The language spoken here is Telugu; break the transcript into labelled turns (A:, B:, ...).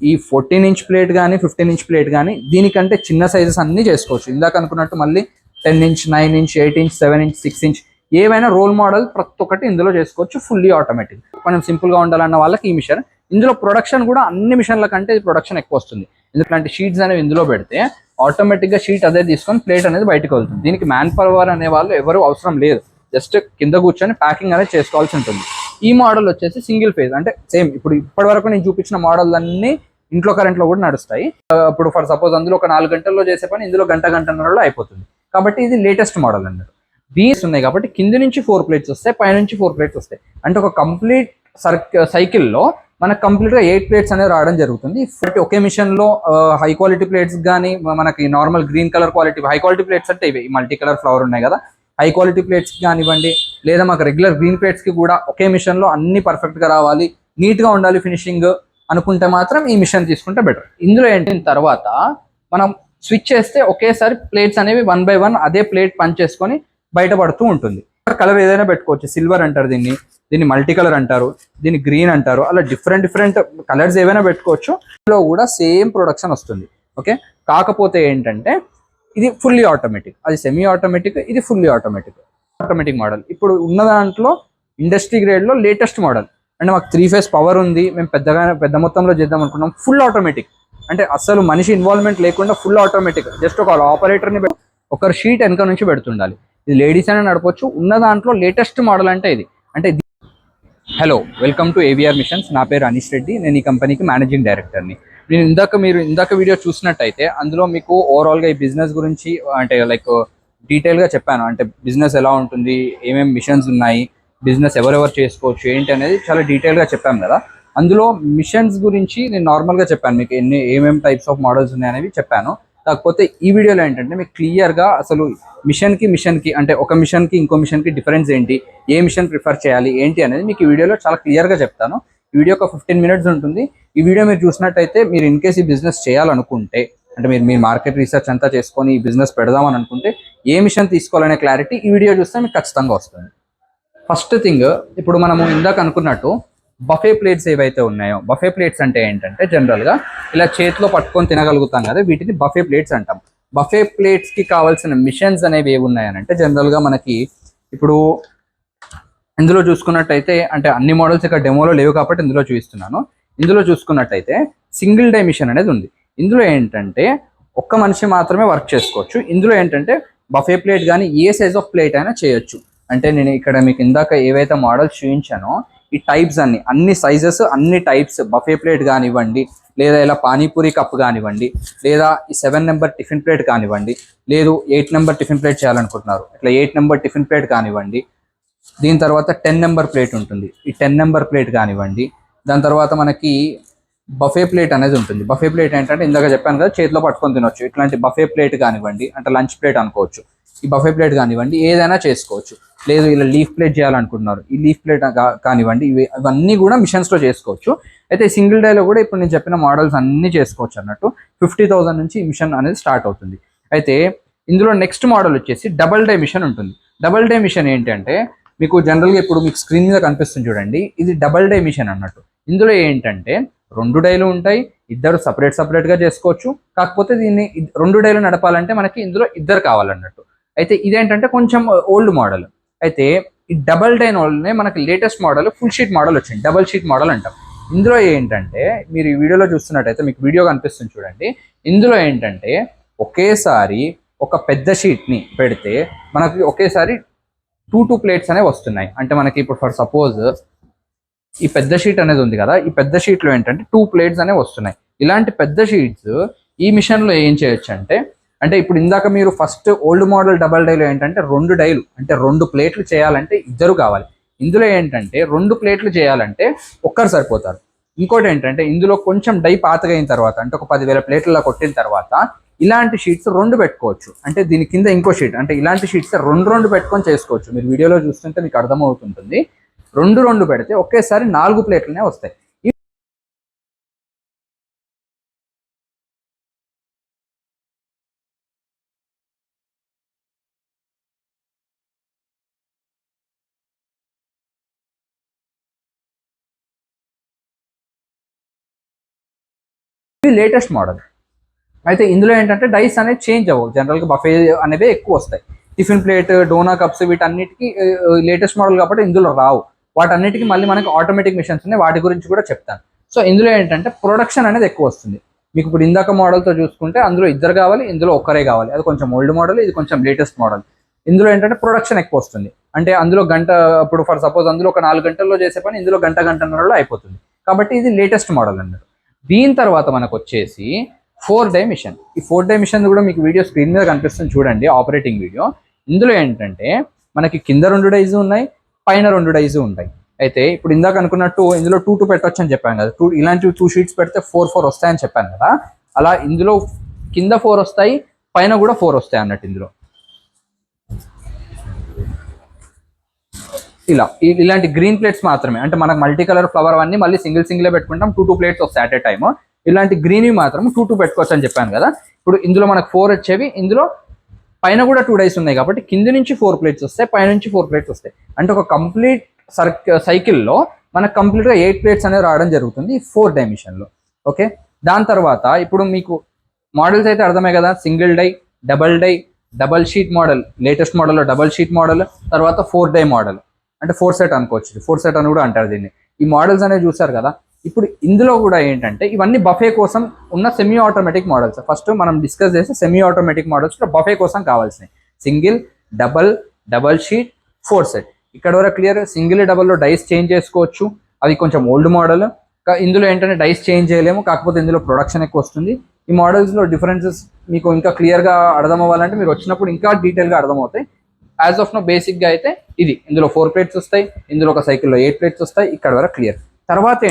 A: ఈ ఫోర్టీన్ ఇంచ్ ప్లేట్ కానీ ఫిఫ్టీన్ ఇంచ్ ప్లేట్ కానీ దీనికంటే చిన్న సైజెస్ అన్నీ చేసుకోవచ్చు. ఇందాక అనుకున్నట్టు మళ్ళీ ten inch nine inch eight inch seven inch six inch ఏవైనా రోల్ మోడల్ ప్రతి ఒక్కటి ఇందులో చేసుకోవచ్చు ఫుల్లీ ఆటోమేటిక్ కొంచెం సింపుల్గా ఉండాలన్న వాళ్ళకి ఈ మిషన్ ఇందులో ప్రొడక్షన్ కూడా అన్ని మిషన్ల కంటే ప్రొడక్షన్ ఎక్కువ వస్తుంది. ఎందుకంటే షీట్స్ అనేవి ఇందులో పెడితే ఆటోమేటిక్గా షీట్ అదే తీసుకొని ప్లేట్ అనేది బయటకు వెళ్తుంది. దీనికి మ్యాన్ పవర్ అనే వాళ్ళు ఎవరు అవసరం లేదు. జస్ట్ కింద కూర్చొని ప్యాకింగ్ అనేది చేసుకోవాల్సి ఉంటుంది. ఈ మోడల్ వచ్చేసి సింగిల్ ఫేజ్ అంటే సేమ్ ఇప్పుడు ఇప్పటి వరకు నేను చూపించిన మోడల్ అన్నీ ఇంట్లో కరెంట్లో కూడా నడుస్తాయి. ఇప్పుడు ఫర్ సపోజ్ అందులో ఒక నాలుగు గంటల్లో చేసే పని ఇందులో గంట గంటన్నరలో అయిపోతుంది. కాబట్టి ఇది లేటెస్ట్ మోడల్ అన్నారు బీస్ ఉన్నాయి కాబట్టి కింద నుంచి ఫోర్ ప్లేట్స్ వస్తాయి పైనుంచి ఫోర్ ప్లేట్స్ వస్తాయి. అంటే ఒక కంప్లీట్ సర్క్ సైకిల్లో మనకు కంప్లీట్గా ఎయిట్ ప్లేట్స్ అనేది రావడం జరుగుతుంది. ఫస్ట్ ఒకే మిషన్లో హై క్వాలిటీ ప్లేట్స్ కానీ మనకి normal green colour quality high quality plates అంటే ఇవి మల్టీ కలర్ ఫ్లవర్ ఉన్నాయి కదా. హై క్వాలిటీ ప్లేట్స్ కానివ్వండి లేదా మాకు రెగ్యులర్ గ్రీన్ ప్లేట్స్కి కూడా ఒకే మిషన్లో అన్ని పర్ఫెక్ట్గా రావాలి. నీట్గా ఉండాలి ఫినిషింగ్ అనుకుంటే మాత్రం ఈ మిషన్ తీసుకుంటే బెటర్ ఇందులో ఏంటి? తర్వాత మనం స్విచ్ చేస్తే ఒకేసారి ప్లేట్స్ అనేవి వన్ బై వన్ అదే ప్లేట్ పనిచేసుకొని బయటపడుతూ ఉంటుంది. కలర్ ఏదైనా పెట్టుకోవచ్చు. సిల్వర్ అంటారు దీన్ని. దీన్ని మల్టీ కలర్ అంటారు. దీన్ని గ్రీన్ అంటారు. అలా డిఫరెంట్ డిఫరెంట్ కలర్స్ ఏవైనా పెట్టుకోవచ్చు. ఇందులో కూడా సేమ్ ప్రొడక్షన్ వస్తుంది. ఓకే కాకపోతే ఏంటంటే ఇది ఫుల్లీ ఆటోమేటిక్ అది సెమీ ఆటోమేటిక్ ఇది ఫుల్లీ ఆటోమేటిక్ ఆటోమేటిక్ మోడల్ ఇప్పుడు ఉన్న దాంట్లో ఇండస్ట్రీ గ్రేడ్లో లేటెస్ట్ మోడల్ అంటే మాకు త్రీ ఫేస్ పవర్ ఉంది. మేము పెద్దగా పెద్ద మొత్తంలో చేద్దాం అనుకున్నాం. ఫుల్ ఆటోమేటిక్ అంటే అసలు మనిషి ఇన్వాల్వ్మెంట్ లేకుండా ఫుల్ ఆటోమేటిక్ జస్ట్ ఒక ఆపరేటర్ని ఒకరు షీట్ వెనక నుంచి పెడుతుండాలి. ఇది లేడీస్ అయినా నడపొచ్చు. ఉన్న దాంట్లో లేటెస్ట్ మోడల్ అంటే ఇది. అంటే hello welcome to AVR machines నా పేరు అనీష్ రెడ్డి. నేను ఈ కంపెనీకి మేనేజింగ్ డైరెక్టర్ని నేను ఇందాక మీరు ఇందాక వీడియో చూసినట్టయితే అందులో మీకు ఓవరాల్గా ఈ బిజినెస్ గురించి అంటే లైక్ డీటెయిల్గా చెప్పాను. అంటే బిజినెస్ ఎలా ఉంటుంది ఏమేమి మిషన్స్ ఉన్నాయి బిజినెస్ ఎవరెవరు చేసుకోవచ్చు ఏంటి అనేది చాలా డీటెయిల్గా చెప్పాను కదా. అందులో మిషన్స్ గురించి నేను నార్మల్గా చెప్పాను మీకు ఎన్ని ఏమేమి టైప్స్ ఆఫ్ మోడల్స్ ఉన్నాయి అనేవి చెప్పాను. కాకపోతే ఈ వీడియోలో ఏంటంటే మీకు క్లియర్గా అసలు మిషన్కి మిషన్కి అంటే ఒక మిషన్కి ఇంకో మిషన్కి డిఫరెన్స్ ఏంటి ఏ మిషన్ ప్రిఫర్ చేయాలి ఏంటి అనేది మీకు ఈ వీడియోలో చాలా క్లియర్గా చెప్తాను. ఈ వీడియో ఒక ఫిఫ్టీన్ మినిట్స్ ఉంటుంది. ఈ వీడియో మీరు చూసినట్టయితే మీరు ఇన్ కేస్ ఈ బిజినెస్ చేయాలనుకుంటే అంటే మీరు మీ మార్కెట్ రీసెర్చ్ అంతా చేసుకొని ఈ బిజినెస్ పెడదామని అనుకుంటే ఏ మిషన్ తీసుకోవాలనే క్లారిటీ ఈ వీడియో చూస్తే మీకు ఖచ్చితంగా వస్తుంది. ఫస్ట్ థింగ్ ఇప్పుడు మనము ఇందాక అనుకున్నట్టు బఫే ప్లేట్స్ ఏవైతే ఉన్నాయో బఫే ప్లేట్స్ అంటే ఏంటంటే జనరల్గా ఇలా చేతిలో పట్టుకొని తినగలుగుతాం కదా వీటిని బఫే ప్లేట్స్ అంటాం. బఫే ప్లేట్స్కి కావాల్సిన మిషన్స్ అనేవి ఏవి ఉన్నాయనంటే జనరల్గా మనకి ఇప్పుడు ఇందులో చూసుకున్నట్టయితే అంటే అన్ని మోడల్స్ ఇక్కడ డెమోలో లేవు కాబట్టి ఇందులో చూపిస్తున్నాను. ఇందులో చూసుకున్నట్టయితే సింగిల్ డై మిషన్ అనేది ఉంది. ఇందులో ఏంటంటే ఒక్క మనిషి మాత్రమే వర్క్ చేసుకోవచ్చు. ఇందులో ఏంటంటే బఫే ప్లేట్ కానీ ఏ సైజ్ ఆఫ్ ప్లేట్ అయినా చేయొచ్చు. అంటే నేను ఇక్కడ మీకు ఇందాక ఏవైతే మోడల్స్ చూపించానో ఈ టైప్స్ అన్ని అన్ని సైజెస్ అన్ని టైప్స్ బఫే ప్లేట్ కానివ్వండి లేదా ఇలా పానీపూరి కప్ కానివ్వండి లేదా ఈ సెవెన్ నెంబర్ టిఫిన్ ప్లేట్ కానివ్వండి లేదు ఎయిట్ నెంబర్ టిఫిన్ ప్లేట్ చేయాలనుకుంటున్నారు. ఇట్లా ఎయిట్ నెంబర్ టిఫిన్ ప్లేట్ కానివ్వండి దీని తర్వాత టెన్ నెంబర్ ప్లేట్ ఉంటుంది. ఈ టెన్ నెంబర్ ప్లేట్ కానివ్వండి దాని తర్వాత మనకి బఫే ప్లేట్ అనేది ఉంటుంది. బఫే ప్లేట్ ఏంటంటే ఇందాక చెప్పాను కదా చేతిలో పట్టుకొని తినొచ్చు. ఇట్లాంటి బఫే ప్లేట్ కానివ్వండి అంటే లంచ్ ప్లేట్ అనుకోవచ్చు. ఈ బఫే ప్లేట్ కానివ్వండి ఏదైనా చేసుకోవచ్చు. లేదు ఇలా లీఫ్ ప్లేట్ చేయాలనుకుంటున్నారు. ఈ లీఫ్ ప్లేట్ కానివ్వండి ఇవి ఇవన్నీ కూడా మిషన్స్లో చేసుకోవచ్చు. అయితే సింగిల్ డేలో కూడా ఇప్పుడు నేను చెప్పిన మోడల్స్ అన్నీ చేసుకోవచ్చు అన్నట్టు. ఫిఫ్టీ థౌసండ్ నుంచి ఈ మిషన్ అనేది స్టార్ట్ అవుతుంది. అయితే ఇందులో నెక్స్ట్ మోడల్ వచ్చేసి డబల్ డే మిషన్ ఉంటుంది. డబల్ డే మిషన్ ఏంటంటే మీకు జనరల్గా ఇప్పుడు మీకు స్క్రీన్ మీద కనిపిస్తుంది చూడండి. ఇది డబల్ డే మిషన్ అన్నట్టు. ఇందులో ఏంటంటే రెండు డైలు ఉంటాయి. ఇద్దరు సపరేట్ సపరేట్గా చేసుకోవచ్చు. కాకపోతే దీన్ని రెండు డైలు నడపాలంటే మనకి ఇందులో ఇద్దరు కావాలన్నట్టు. అయితే ఇదేంటంటే కొంచెం ఓల్డ్ మోడల్ అయితే ఈ డబల్ డైన్ వల్లనే మనకి latest model full sheet model వచ్చింది. డబల్ షీట్ మోడల్ అంటాం. ఇందులో ఏంటంటే మీరు ఈ వీడియోలో చూస్తున్నట్టయితే మీకు వీడియో కనిపిస్తుంది చూడండి. ఇందులో ఏంటంటే ఒకేసారి ఒక పెద్ద షీట్ని పెడితే మనకి ఒకేసారి టూ టూ ప్లేట్స్ అనేవి వస్తున్నాయి. అంటే మనకి ఇప్పుడు ఫర్ సపోజ్ ఈ పెద్ద షీట్ అనేది ఉంది కదా ఈ పెద్ద షీట్లో ఏంటంటే టూ ప్లేట్స్ అనేవి వస్తున్నాయి. ఇలాంటి పెద్ద షీట్స్ ఈ మిషన్లో ఏం చేయొచ్చు అంటే అంటే ఇప్పుడు ఇందాక మీరు ఫస్ట్ ఓల్డ్ మోడల్ డబల్ డైలో ఏంటంటే రెండు డైలు అంటే రెండు ప్లేట్లు చేయాలంటే ఇద్దరు కావాలి. ఇందులో ఏంటంటే రెండు ప్లేట్లు చేయాలంటే ఒక్కరు సరిపోతారు. ఇంకోటి ఏంటంటే ఇందులో కొంచెం డై పాతగా అయిన తర్వాత అంటే ఒక పదివేల ప్లేట్లలో కొట్టిన తర్వాత ఇలాంటి షీట్స్ రెండు పెట్టుకోవచ్చు. అంటే దీని కింద ఇంకో షీట్ అంటే ఇలాంటి షీట్స్ రెండు రెండు పెట్టుకొని చేసుకోవచ్చు. మీరు వీడియోలో చూస్తుంటే మీకు అర్థమవుతుంటుంది. రెండు రెండు పెడితే ఒకేసారి నాలుగు ప్లేట్లనే వస్తాయి. ఇవి లేటెస్ట్ మోడల్. అయితే ఇందులో ఏంటంటే డైస్ అనేది చేంజ్ అవ్వవు. జనరల్గా బఫే అనేవి ఎక్కువ వస్తాయి. టిఫిన్ ప్లేట్ డోనా కప్స్ వీటన్నిటికీ లేటెస్ట్ మోడల్ కాబట్టి ఇందులో రావు. వాటన్నిటికీ మళ్ళీ మనకి ఆటోమేటిక్ మిషన్స్ ఉన్నాయి. వాటి గురించి కూడా చెప్తాను. సో ఇందులో ఏంటంటే ప్రొడక్షన్ అనేది ఎక్కువ వస్తుంది. మీకు ఇప్పుడు ఇందాక మోడల్తో చూసుకుంటే అందులో ఇద్దరు కావాలి ఇందులో ఒక్కరే కావాలి. అది కొంచెం ఓల్డ్ మోడల్ ఇది కొంచెం లేటెస్ట్ మోడల్. ఇందులో ఏంటంటే ప్రొడక్షన్ ఎక్కువ వస్తుంది. అంటే అందులో గంట ఇప్పుడు ఫర్ సపోజ్ అందులో ఒక నాలుగు గంటల్లో చేసే పని ఇందులో గంట గంటన్నరలో అయిపోతుంది. కాబట్టి ఇది లేటెస్ట్ మోడల్ అన్నారు. దీని తర్వాత మనకు వచ్చేసి ఫోర్ డై మిషన్ ఈ ఫోర్ డై మిషన్ కూడా మీకు వీడియో స్క్రీన్ మీద కనిపిస్తుంది చూడండి ఆపరేటింగ్ వీడియో. ఇందులో ఏంటంటే మనకి కింద రెండు డైజు ఉన్నాయి పైన రెండు డైజు ఉంటాయి. అయితే ఇప్పుడు ఇందాక అనుకున్నట్టు ఇందులో టూ టూ పెట్టొచ్చు అని చెప్పాను కదా. టూ ఇలాంటి టూ షీట్స్ పెడితే ఫోర్ ఫోర్ వస్తాయని చెప్పాను కదా. అలా ఇందులో కింద ఫోర్ వస్తాయి పైన కూడా ఫోర్ వస్తాయి అన్నట్టు ఇందులో. ఇలా ఇలాంటి గ్రీన్ ప్లేట్స్ మాత్రమే. అంటే మనకు మల్టీ కలర్ ఫ్లవర్ అన్ని మళ్ళీ సింగిల్ సింగిల్ పెట్టుకుంటాం టూ టూ ప్లేట్స్ వస్తాయి అట్ ఏ టైమ్ ఇలాంటి గ్రీన్వి మాత్రం టూ టూ పెట్టుకోవచ్చు అని చెప్పాను కదా. ఇప్పుడు ఇందులో మనకు ఫోర్ వచ్చేవి. ఇందులో పైన కూడా టూ డైస్ ఉన్నాయి కాబట్టి కింది నుంచి ఫోర్ ప్లేట్స్ వస్తాయి పైన నుంచి ఫోర్ ప్లేట్స్ వస్తాయి. అంటే ఒక కంప్లీట్ సర్ సైకిల్లో మనకు కంప్లీట్గా ఎయిట్ ప్లేట్స్ అనేవి రావడం జరుగుతుంది ఫోర్ డైమిషన్లో ఓకే దాని తర్వాత ఇప్పుడు మీకు మోడల్స్ అయితే అర్థమే కదా. Single die double die double sheet model latest మోడల్లో డబల్ షీట్ మోడల్ తర్వాత ఫోర్ డై మోడల్ అంటే ఫోర్ సెట్ అనుకోవచ్చు ఫోర్ సెట్ అని కూడా అంటారు దీన్ని. ఈ మోడల్స్ అనేవి చూసారు కదా? ఇప్పుడు ఇందులో కూడా ఏంటంటే ఇవన్నీ బఫే కోసం ఉన్న సెమీ ఆటోమేటిక్ మోడల్స్ ఫస్ట్ మనం డిస్కస్ చేస్తే సెమీ ఆటోమేటిక్ మోడల్స్ బఫే కోసం కావాల్సినవి. Single double double sheet four set ఇక్కడ వరకు క్లియర్ సింగిల్ డబల్లో డైస్ చేంజ్ చేసుకోవచ్చు. అది కొంచెం ఓల్డ్ మోడల్ ఇందులో ఏంటంటే డైస్ చేంజ్ చేయలేము. కాకపోతే ఇందులో ప్రొడక్షన్ ఎక్కువ వస్తుంది. ఈ మోడల్స్లో డిఫరెన్సెస్ మీకు ఇంకా క్లియర్గా అర్థం అవ్వాలంటే మీరు వచ్చినప్పుడు ఇంకా డీటెయిల్గా అర్థమవుతాయి యాజ్ ఆఫ్ నో బేసిక్గా అయితే ఇది. ఇందులో ఫోర్ ప్లేట్స్ వస్తాయి. ఇందులో ఒక సైకిల్లో ఎయిట్ ప్లేట్స్ వస్తాయి. ఇక్కడ వరకు క్లియర్ తర్వాత ఏంటి?